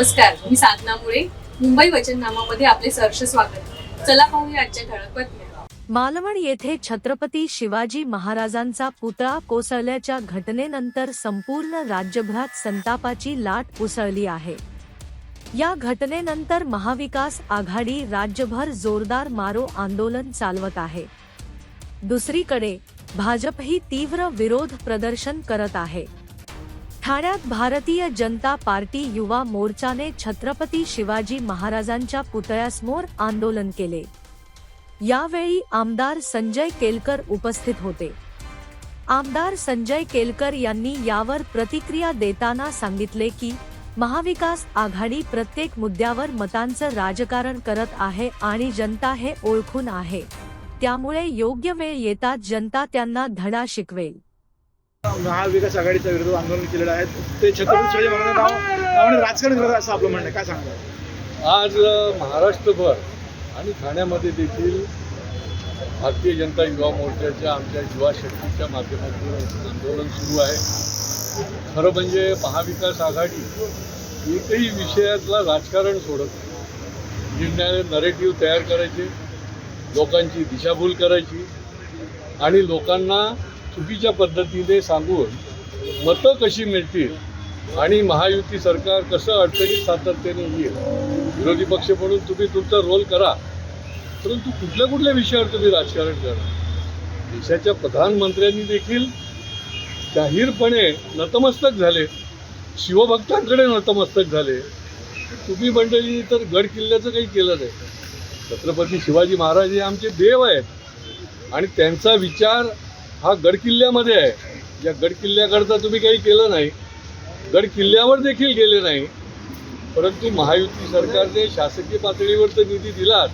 नमस्कार मी साधना मुळे. मुंबई वचननामामध्ये आपले सहर्ष स्वागत. चला पाहूया आजच्या ठळक बातम्या. मालवण येथे छत्रपती शिवाजी महाराजांचा पुतळा कोसळल्याच्या घटनेनंतर संपूर्ण राज्यभरात संतापाची लाट उसळली आहे. या घटनेनंतर महाविकास आघाडी राज्यभर जोरदार मारो आंदोलन चालवत आहे. दुसरीकडे भाजपही तीव्र विरोध प्रदर्शन करत आहे. ठाण्यात भारतीय जनता पार्टी युवा मोर्चाने छत्रपती शिवाजी महाराजांच्या पुतळ्यासमोर आंदोलन केले. यावेळी आमदार संजय केलकर उपस्थित होते. आमदार संजय केलकर यांनी यावर प्रतिक्रिया देताना सांगितले की महाविकास आघाडी प्रत्येक मुद्द्यावर मतांचं राजकारण करत आहे आणि जनता हे ओळखून आहे. त्यामुळे योग्य वेळ येतात जनता त्यांना धडा शिकवेल. महाविकास आघाडीच्या विरोधात आंदोलन केलेलं आहे. ते छत्रपती शिवाजी महाराजांना राजकारण करत असं आपलं म्हणणं आहे. काय सांगतात आज महाराष्ट्रभर आणि ठाण्यामध्ये देखील भारतीय जनता युवा मोर्चाच्या आमच्या युवा शक्तीच्या माध्यमातून आंदोलन सुरू आहे. खरं म्हणजे महाविकास आघाडी एकही विषयातला राजकारण सोडत नाही. निर्णय नरेटिव्ह तयार करायचे लोकांची दिशाभूल करायची आणि लोकांना चुकीच्या पद्धतीने सांगून मतं कशी मिळतील आणि महायुती सरकार कसं अडचणीत सातत्याने येईल विरोधी पक्ष म्हणून तुम्ही तुमचा रोल करा. परंतु कुठल्या कुठल्या विषयावर तुम्ही राजकारण करा देशाच्या प्रधानमंत्र्यांनी देखील जाहीरपणे नतमस्तक झाले. शिवभक्तांकडे नतमस्तक झाले. तुम्ही मंडळी तर गड किल्ल्याचं काही केलं नाही. छत्रपती शिवाजी महाराज हे आमचे देव आहेत. आणि त्यांचा विचार हा गडकिल्ल्यामध्ये आहे. या गडकिल्ल्याकरता तुम्ही काही केलं नाही. गडकिल्ल्यावर देखील गेले नाही. परंतु महायुती सरकारने शासकीय पातळीवर तर निधी दिलात.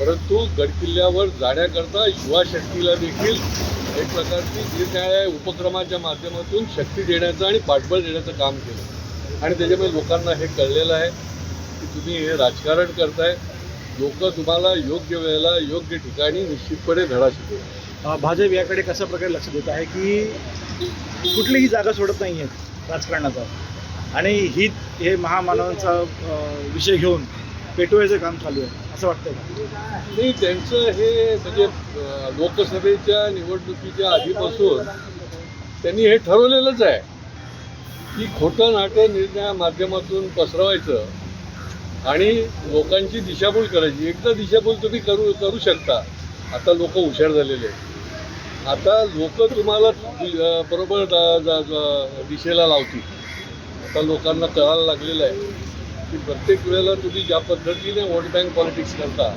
परंतु गडकिल्ल्यावर जाण्याकरता युवा शक्तीला देखील एक प्रकारची निरनिराळ्या उपक्रमाच्या माध्यमातून शक्ती देण्याचं आणि पाठबळ देण्याचं काम केलं. आणि त्याच्यामुळे लोकांना हे कळलेलं आहे की तुम्ही हे राजकारण करताय. लोक तुम्हाला योग्य वेळेला योग्य ठिकाणी निश्चितपणे धडा शिकवतात भाजप याकडे कशा प्रकारे लक्ष देत आहे की कुठलीही जागा सोडत नाही आहेत राजकारणाचा? आणि ही हे महामानवांचा विषय घेऊन पेटवायचं काम चालू आहे असं वाटतं नाही त्यांचं हे म्हणजे लोकसभेच्या निवडणुकीच्या आधीपासून त्यांनी हे ठरवलेलंच आहे की खोटं नाटं निर्णया माध्यमातून पसरवायचं आणि लोकांची दिशाभूल करायची. एकदा दिशाभूल तुम्ही करू करू शकता. आता लोक हुशार झालेले आहेत. आता लोक तुम्हाला बरोबर दिशेला लावतील. आता लोकांना कळायला लागलेलं आहे की प्रत्येक वेळेला तुम्ही ज्या पद्धतीने वोट बँक पॉलिटिक्स करता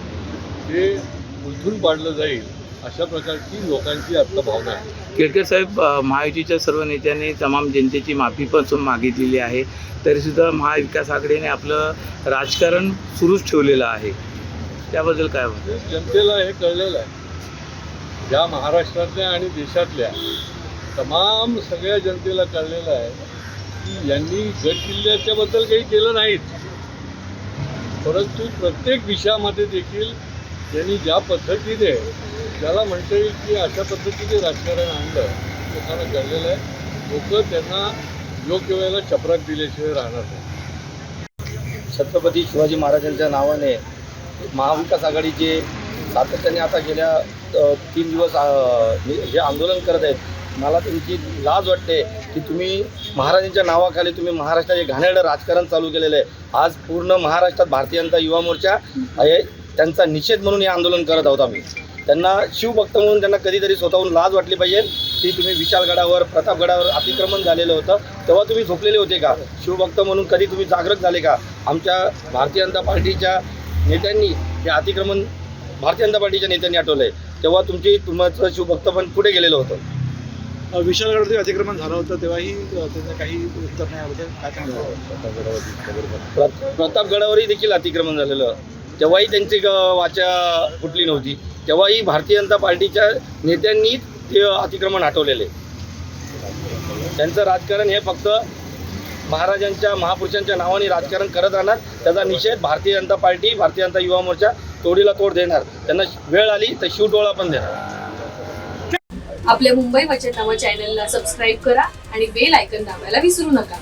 ते उलथून पाडलं जाईल अशा प्रकारची लोकांची आत्ता भावना आहे. केळकर साहेब महायुतीच्या सर्व नेत्यांनी तमाम जनतेची माफी पण मागितलेली आहे. तरीसुद्धा महाविकास आघाडीने आपलं राजकारण सुरूच ठेवलेलं आहे. त्याबद्दल काय म्हणतात? जनतेला हे कळलेलं आहे. ज्या महाराष्ट्रातल्या आणि देशातल्या तमाम सगळ्या जनतेला कळलेलं आहे की यांनी गड किल्ल्याच्याबद्दल काही केलं नाहीत. परंतु प्रत्येक विषयामध्ये देखील त्यांनी ज्या पद्धतीने त्याला म्हणता येईल की अशा पद्धतीने राजकारण आणलं लोकांना कळलेलं आहे. लोक त्यांना योग्य वेळेला चपराक दिल्याशिवाय राहणार नाही. छत्रपती शिवाजी महाराजांच्या नावाने महाविकास आघाडीचे सातत्याने आता गेल्या तीन दिवस हे आंदोलन करत आहेत मला तुमची लाज वाटते की तुम्ही महाराजांच्या नावाखाली तुम्ही महाराष्ट्राचे घाणेरडं राजकारण चालू केलेलं आहे. आज पूर्ण महाराष्ट्रात भारतीय जनता युवा मोर्चा हे त्यांचा निषेध म्हणून हे आंदोलन करत आहोत आम्ही. त्यांना शिवभक्त म्हणून त्यांना कधीतरी स्वतःहून लाज वाटली पाहिजे की तुम्ही विशालगडावर प्रतापगडावर अतिक्रमण झालेलं होतं. तेव्हा तुम्ही झोपलेले होते का? शिवभक्त म्हणून कधी तुम्ही जागृत झाले का? आमच्या भारतीय जनता पार्टीच्या नेत्यांनी हे अतिक्रमण भारतीय जनता पार्टीच्या नेत्यांनी आठवलं आहे तेव्हा तुमची तुमचं शिवभक्त पण पुढे गेलेलं होतं. विशालगडवरती अतिक्रमण झालं होतं तेव्हाही काही उत्तर नाही प्रतापगडावरही देखील अतिक्रमण झालेलं. तेव्हाही त्यांची वाचा फुटली नव्हती. तेव्हाही भारतीय जनता पार्टीच्या नेत्यांनी ते अतिक्रमण हटवलेले त्यांचं राजकारण हे फक्त महाराजांच्या महापुरुषांच्या नावाने राजकारण करत राहणार. त्याचा निषेध भारतीय जनता पार्टी भारतीय जनता युवा मोर्चा तोडीला तोड देणार. त्यांना वेळ आली तर शिवटोळा पण देणार. आपल्या मुंबई वचननामा चॅनलला सबस्क्राईब करा आणि बेल आयकन दाबायला विसरू नका.